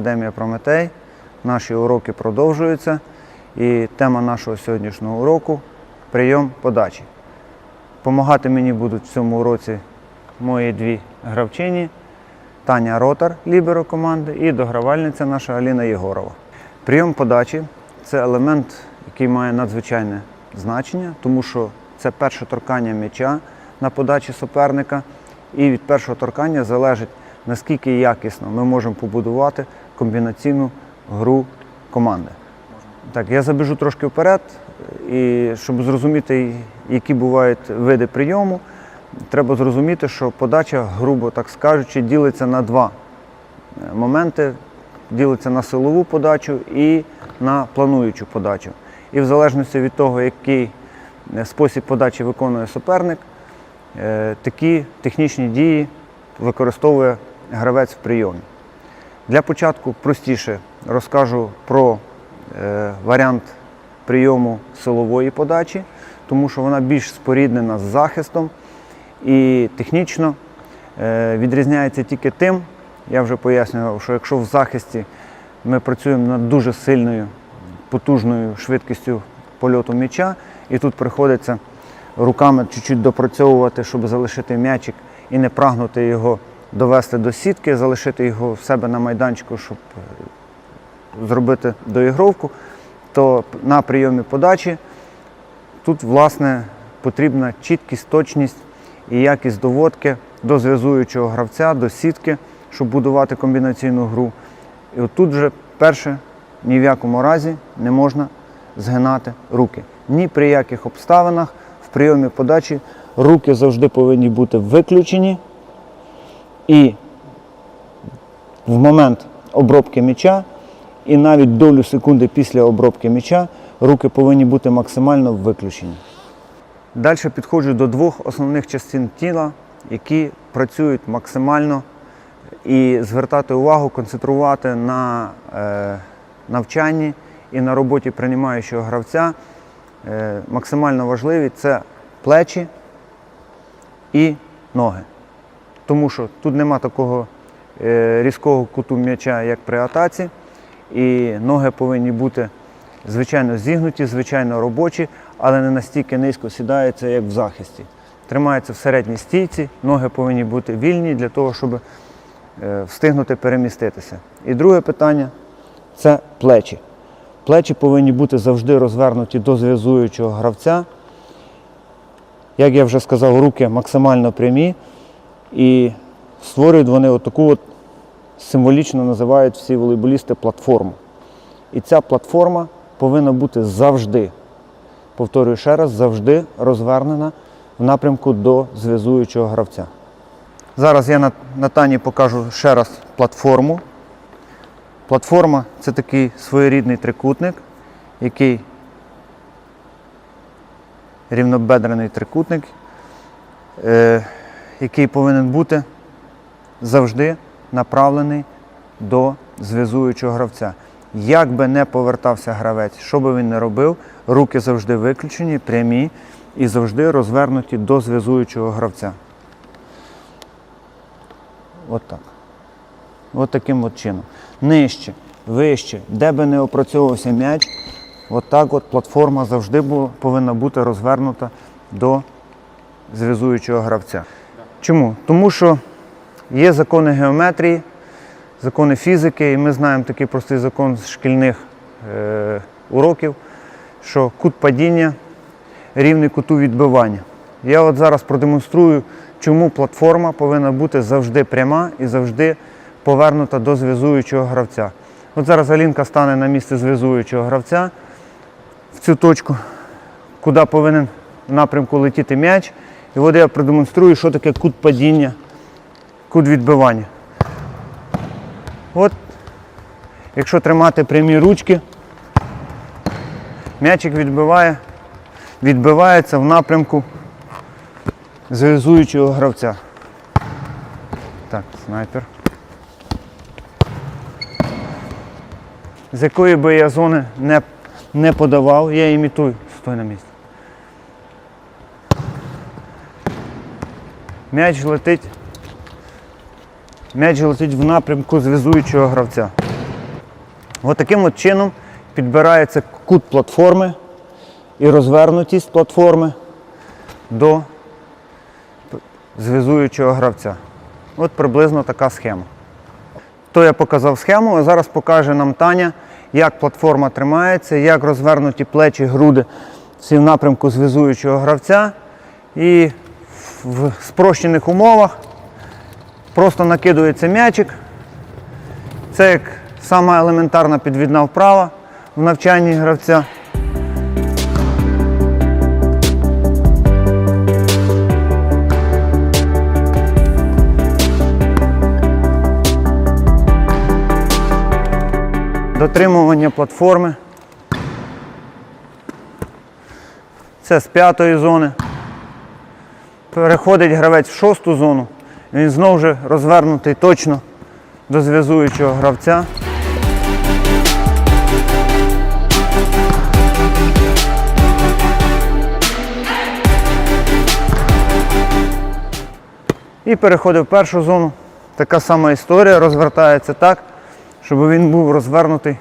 Академія Прометей. Наші уроки продовжуються. І тема нашого сьогоднішнього уроку прийом подачі. Помагати мені будуть в цьому уроці мої дві гравчині Таня Ротар, ліберо команди, і догравальниця наша Аліна Єгорова. Прийом подачі це елемент, який має надзвичайне значення, тому що це перше торкання м'яча на подачі суперника, і від першого торкання залежить, наскільки якісно ми можемо побудувати комбінаційну гру команди. Так, я забіжу трошки вперед, і щоб зрозуміти, які бувають види прийому, треба зрозуміти, що подача, грубо так скажучи, ділиться на два е, моменти. Ділиться на силову подачу і на плануючу подачу. І в залежності від того, який е, спосіб подачі виконує суперник, е, такі технічні дії використовує гравець в прийомі. Для початку простіше розкажу про е, варіант прийому силової подачі, тому що вона більш споріднена з захистом і технічно е, відрізняється тільки тим, я вже пояснював, що якщо в захисті ми працюємо над дуже сильною, потужною швидкістю польоту м'яча, і тут приходиться руками чуть-чуть допрацьовувати, щоб залишити м'ячик і не прагнути його довести до сітки, залишити його в себе на майданчику, щоб е, зробити доігровку, то на прийомі подачі тут, власне, потрібна чіткість, точність і якість доводки до зв'язуючого гравця, до сітки, щоб будувати комбінаційну гру. І отут вже перше ні в якому разі не можна згинати руки. Ні при яких обставинах в прийомі подачі руки завжди повинні бути виключені. І в момент обробки м'яча, і навіть долю секунди після обробки м'яча руки повинні бути максимально виключені. Далі підходжу до двох основних частин тіла, які працюють максимально і звертати увагу, концентрувати на е, навчанні і на роботі приймаючого гравця. Е, максимально важливі це плечі і ноги. Тому що тут нема такого е, різкого куту м'яча, як при атаці, і ноги повинні бути звичайно зігнуті, звичайно робочі, але не настільки низько сідаються, як в захисті. Тримаються в середній стійці, ноги повинні бути вільні для того, щоб е, встигнути переміститися. І друге питання це плечі. Плечі повинні бути завжди розвернуті до зв'язуючого гравця. Як я вже сказав, руки максимально прямі і створюють вони отаку от символічно називають всі волейболісти платформу. І ця платформа повинна бути завжди, повторюю ще раз, завжди розвернена в напрямку до зв'язуючого гравця. Зараз я на, тані покажу ще раз платформу. Платформа це такий своєрідний трикутник, який рівнобедрений трикутник, е, який повинен бути завжди направлений до зв'язуючого гравця. Як би не повертався гравець, що би він не робив, руки завжди виключені, прямі і завжди розвернуті до зв'язуючого гравця. От так. От таким от чином. Нижче, вище, де би не опрацьовувався м'яч, от так от платформа завжди повинна бути розвернута до зв'язуючого гравця. Чому? Тому що є закони геометрії, закони фізики, і ми знаємо такий простий закон з шкільних е, уроків, що кут падіння рівний куту відбивання. Я от зараз продемонструю, чому платформа повинна бути завжди пряма і завжди повернута до зв'язуючого гравця. От зараз Алінка стане на місце зв'язуючого гравця в цю точку, куди повинен в напрямку летіти м'яч. І от я продемонструю, що таке кут падіння, кут відбивання. От, якщо тримати прямі ручки, м'ячик відбиває, відбивається в напрямку зв'язуючого гравця. Так, снайпер. З якої би я зони не, не подавав, я імітую. Стой на місці. М'яч летить. М'яч летить в напрямку зв'язуючого гравця. От таким от чином підбирається кут платформи і розвернутість платформи до зв'язуючого гравця. От приблизно така схема. То я показав схему, а зараз покаже нам Таня, як платформа тримається, як розвернуті плечі, груди всі в напрямку зв'язуючого гравця. І в спрощених умовах просто накидується м'ячик. Це як сама елементарна підвідна вправа в навчанні гравця. Дотримування платформи. Це з п'ятої зони. Переходить гравець в шосту зону. Він знову ж розвернутий точно до зв'язуючого гравця. І переходить в першу зону. Така сама історія розвертається так, щоб він був розвернутий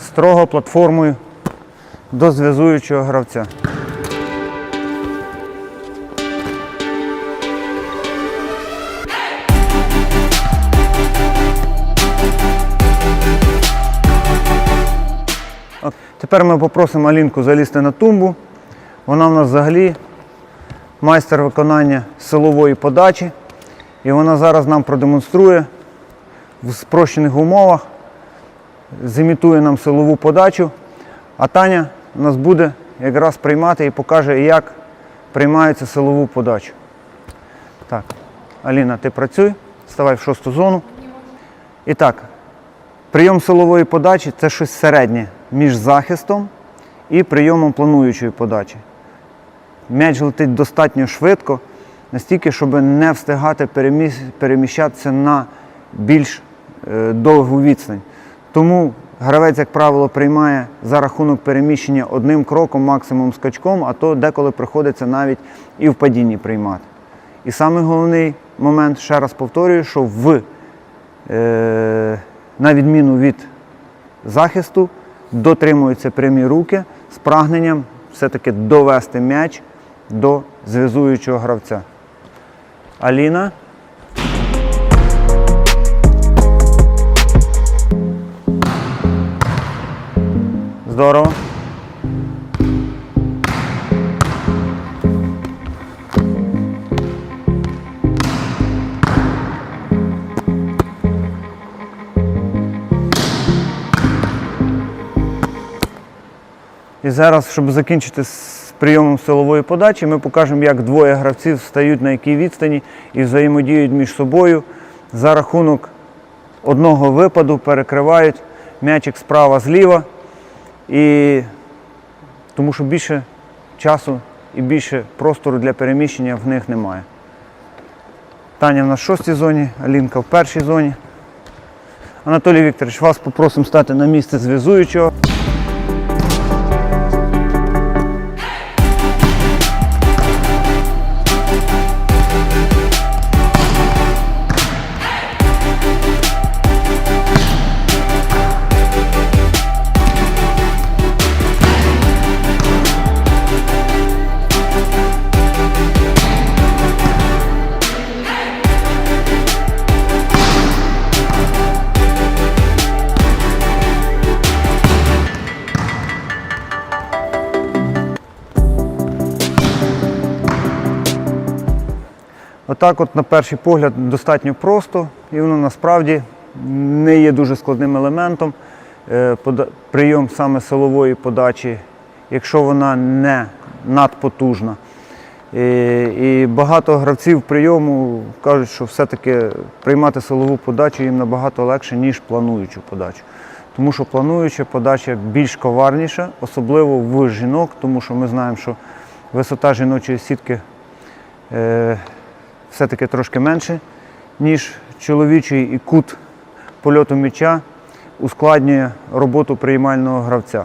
строго платформою до зв'язуючого гравця. Тепер ми попросимо Алінку залізти на тумбу. Вона в нас взагалі майстер виконання силової подачі. І вона зараз нам продемонструє в спрощених умовах, зімітує нам силову подачу, а Таня нас буде якраз приймати і покаже, як приймається силову подачу. Так, Аліна, ти працюй, ставай в шосту зону. І так, прийом силової подачі це щось середнє між захистом і прийомом плануючої подачі. М'яч летить достатньо швидко, настільки, щоб не встигати переміщатися на більш е, довгу відстань. Тому гравець, як правило, приймає за рахунок переміщення одним кроком, максимум скачком, а то деколи приходиться навіть і в падінні приймати. І саме головний момент, ще раз повторюю, що в, е, на відміну від захисту дотримуються прямі руки з прагненням все-таки довести м'яч до зв'язуючого гравця. Аліна. Здорово. І зараз, щоб закінчити з прийомом силової подачі, ми покажемо, як двоє гравців стають на якій відстані і взаємодіють між собою за рахунок одного випаду, перекривають м'ячик справа зліва. І тому що більше часу і більше простору для переміщення в них немає. Таня в нас в шостій зоні, Алінка в першій зоні. Анатолій Вікторович, вас попросимо стати на місце зв'язуючого. Отак, от на перший погляд, достатньо просто, і воно насправді не є дуже складним елементом. Е, Прийом саме силової подачі, якщо вона не надпотужна. І, і багато гравців прийому кажуть, що все-таки приймати силову подачу їм набагато легше, ніж плануючу подачу. Тому що плануюча подача більш коварніша, особливо в жінок, тому що ми знаємо, що висота жіночої сітки е, все-таки трошки менше, ніж чоловічий, і кут польоту м'яча ускладнює роботу приймального гравця.